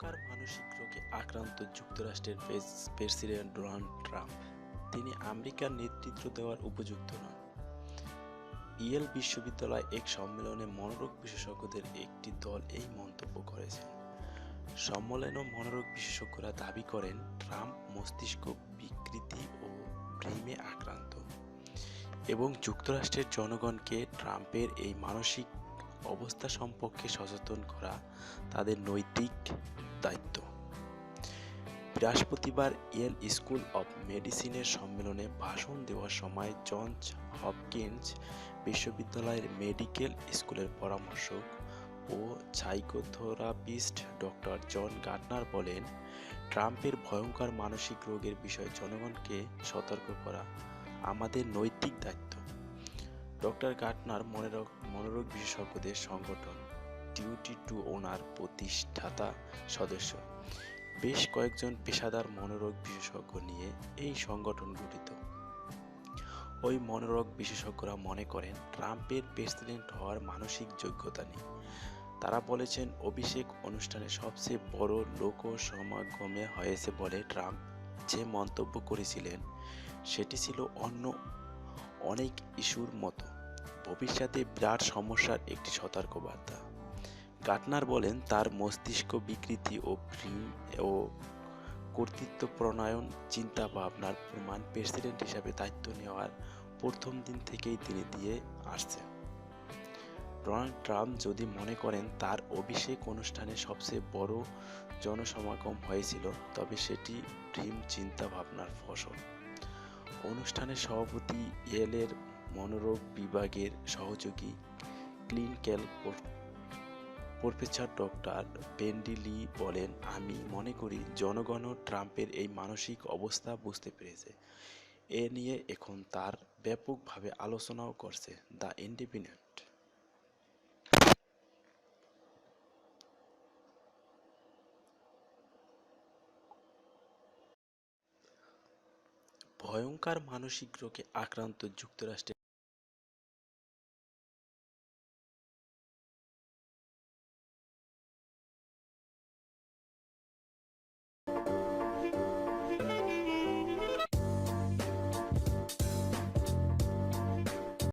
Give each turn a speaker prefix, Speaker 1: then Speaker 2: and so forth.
Speaker 1: ভয়ঙ্কর মানসিক রোগে আক্রান্ত যুক্তরাষ্ট্রের প্রেসিডেন্ট ডোনাল্ড ট্রাম্প। তিনি আমেরিকার নেতৃত্ব দেওয়ার উপযুক্ত নন। ইয়েল বিশ্ববিদ্যালয় এক সম্মেলনে মনোরোগ বিশেষজ্ঞদের একটি দল এই মন্তব্য করেছেন। সম্মেলনে মনোরোগ বিশেষজ্ঞরা দাবি করেন, ট্রাম্প মস্তিষ্ক বিকৃতি ও ভ্রমে আক্রান্ত। এবং যুক্তরাষ্ট্রের জনগণকে ট্রাম্পের এই মানসিক অবস্থা সম্পর্কে সচেতন করা তাদের নৈতিক দায়িত্ব। বৃহস্পতিবার ইয়েল স্কুল অব মেডিসিনের সম্মেলনে ভাষণ দেওয়ার সময় জনস হপকিন্স বিশ্ববিদ্যালয়ের মেডিকেল স্কুলের পরামর্শক ও সাইকোথেরাপিস্ট ডক্টর জন গার্টনার বলেন, ট্রাম্পের ভয়ঙ্কর মানসিক রোগের বিষয়ে জনগণকে সতর্ক করা আমাদের নৈতিক দায়িত্ব। ডক্টর গার্টনার মনোরোগ মনোরোগ বিশেষজ্ঞদের সংগঠন ডিউটি টু ওনার প্রতিষ্ঠাতা সদস্য। বেশ কয়েকজন পেশাদার মনোরোগ বিশেষজ্ঞ নিয়ে এই সংগঠন গঠিত। ওই মনোরোগ বিশেষজ্ঞরা মনে করেন, ট্রাম্পের প্রেসিডেন্ট হওয়ার মানসিক যোগ্যতা নেই। তারা বলেছেন, অভিষেক অনুষ্ঠানে সবচেয়ে বড় লোক সমাগমে হয়েছে বলে ট্রাম্প যে মন্তব্য করেছিলেন, সেটি ছিল অন্য অনেক ইস্যুর মতো। ভবিষ্যতে বিরাট সমস্যার একটি সতর্কবার্তা। গাটনার বলেন, তার মস্তিষ্ক বিকৃতি ও ভ্রম ও কর্তৃত্ব প্রণয়ন চিন্তা ভাবনার প্রমাণ প্রেসিডেন্ট হিসাবে দায়িত্ব নেওয়ার প্রথম দিন থেকেই তিনি দিয়ে আসছেন। ডোনাল্ড ট্রাম্প যদি মনে করেন, তার অভিষেক অনুষ্ঠানে সবচেয়ে বড় জনসমাগম হয়েছিল, তবে সেটি ভ্রম চিন্তা ভাবনার ফসল। অনুষ্ঠানের সভাপতি এলের মনোরোগ বিভাগের সহযোগী clinical professor doctor Wendy Lee বলেন, আমি মনে করি জনগণ ট্রাম্পের এই মানসিক অবস্থা বুঝতে পেরেছে। এ নিয়ে এখন তার ব্যাপকভাবে আলোচনাও করছে দ্য ইন্ডিপেন্ডেন্ট। ভয়ঙ্কর মানসিক রোগে আক্রান্ত যুক্তরাষ্ট্রের